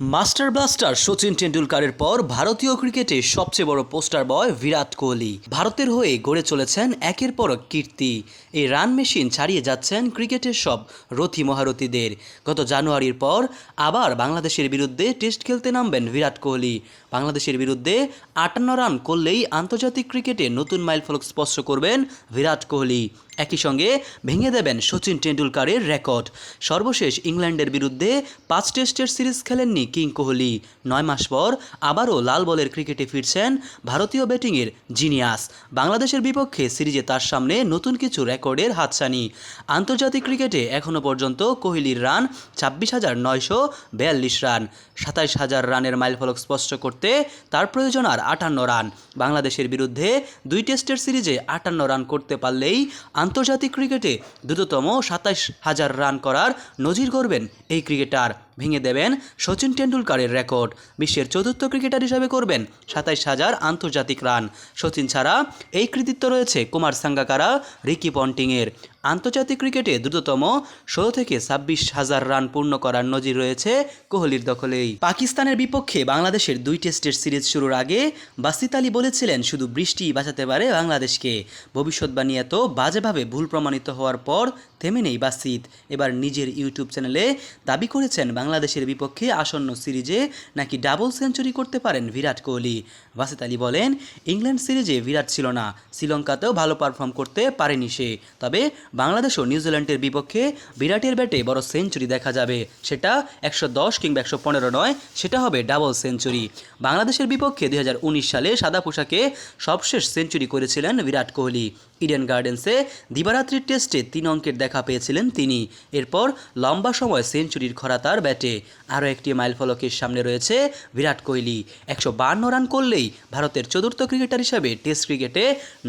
Master blaster Sachin টেন্ডুলকারের পর ভারতীয় ক্রিকেটে সবচেয়ে বড় পোস্টার বয় বিরাট কোহলি। ভারতের হয়ে গড়ে চলেছেন একের পর কীর্তি। এই রান মেশিন ছাড়িয়ে যাচ্ছেন ক্রিকেটের সব রথী মহারথীদের। গত জানুয়ারির পর আবার বাংলাদেশের বিরুদ্ধে টেস্ট খেলতে নামবেন বিরাট কোহলি। বাংলাদেশের বিরুদ্ধে আটান্ন রান করলেই আন্তর্জাতিক ক্রিকেটে নতুন মাইলফলক স্পর্শ করবেন বিরাট কোহলি। একই সঙ্গে ভেঙে দেবেন সচিন টেন্ডুলকারের রেকর্ড। সর্বশেষ ইংল্যান্ডের বিরুদ্ধে পাঁচ টেস্টের সিরিজ খেলেননি কিং কোহলি। নয় মাস পর আবারও লাল বলের ক্রিকেটে ফিরছেন ভারতীয় ব্যাটিংয়ের জিনিয়াস। বাংলাদেশের বিপক্ষে সিরিজে তার সামনে নতুন কিছু রেকর্ডের হাতছানি। আন্তর্জাতিক ক্রিকেটে এখনও পর্যন্ত কোহলির রান ছাব্বিশ হাজার নয়শো বিয়াল্লিশ রান। সাতাইশ হাজার রানের মাইলফলক স্পষ্ট করতে তার প্রয়োজন আর আটান্ন রান। বাংলাদেশের বিরুদ্ধে দুই টেস্টের সিরিজে আটান্ন রান করতে পারলেই আন্তর্জাতিক ক্রিকেটে দ্রুততম সাতাইশ হাজার রান করার নজির করবেন এই ক্রিকেটার। ভেঙে দেবেন সচিন টেন্ডুলকারের রেকর্ড বিশ্বের চতুর্থ ক্রিকেটার হিসাবে করবেন সাতাইশ হাজার আন্তর্জাতিক রান। সচিন ছাড়া এই কৃতিত্ব রয়েছে কুমার সাঙ্গাকারা, রিকি পন্টিংয়ের। আন্তর্জাতিক ক্রিকেটে দ্রুততম ষোলো থেকে ছাব্বিশ হাজার রান পূর্ণ করার নজির রয়েছে কোহলির দখলেই। পাকিস্তানের বিপক্ষে বাংলাদেশের দুই টেস্টের সিরিজ শুরুর আগে বাসিত আলী বলেছিলেন, শুধু বৃষ্টি বাঁচাতে পারে বাংলাদেশকে। ভবিষ্যৎবাণী এত বাজেভাবে ভুল প্রমাণিত হওয়ার পর থেমে নেই বাসিত। এবার নিজের ইউটিউব চ্যানেলে দাবি করেছেন বাংলাদেশের বিপক্ষে আসন্ন সিরিজে নাকি ডাবল সেঞ্চুরি করতে পারেন বিরাট কোহলি। বাসিত আলী বলেন, ইংল্যান্ড সিরিজে বিরাট ছিল না, শ্রীলঙ্কাতেও ভালো পারফর্ম করতে পারেনি সে। তবে বাংলাদেশ ও নিউজিল্যান্ডের বিপক্ষে বিরাটের ব্যাটে বড় সেঞ্চুরি দেখা যাবে। সেটা একশো দশ কিংবা একশো পনেরো নয়, সেটা হবে ডাবল সেঞ্চুরি। বাংলাদেশের বিপক্ষে দুই হাজার উনিশ সালে সাদা পোশাকে সবশেষ সেঞ্চুরি করেছিলেন বিরাট কোহলি। ইডেন গার্ডেন্সে দিবারাত্রির টেস্টে তিন অঙ্কের দেখা পেয়েছিলেন তিনি। এরপর লম্বা সময় সেঞ্চুরির খরা তার ব্যাটে। আরও একটি মাইলফলকের সামনে রয়েছে বিরাট কোহলি। একশো বান্ন রান করলেই ভারতের চতুর্থ ক্রিকেটার হিসাবে টেস্ট ক্রিকেটে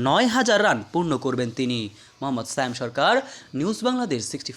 নয় হাজার রান পূর্ণ করবেন তিনি। Mohammad Sam Sarkar, news Bangladesh sixty